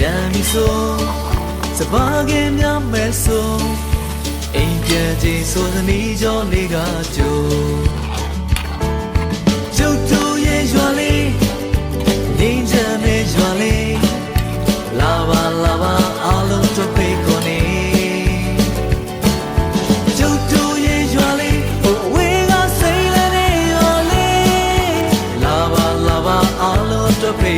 တမ်းပြီဆိုစပါးကင်းများမဲ့ဆိုအိမ်ပြန်ချိန်ဆိုသမီးကြောင့်လေးကကြိုရုပ်တူရဲ့ရွာလေးငိမ့်ချမ်းရဲ့ရွာလေးလာပါလာပါအားလုံးတို့ပြေကုန်နေရုပ်တူရဲ့ရွာလေးဟိုဝေးကစိတ်လည်းနေရွာလေးလာပါလာပါအားလုံးတို့ပြေ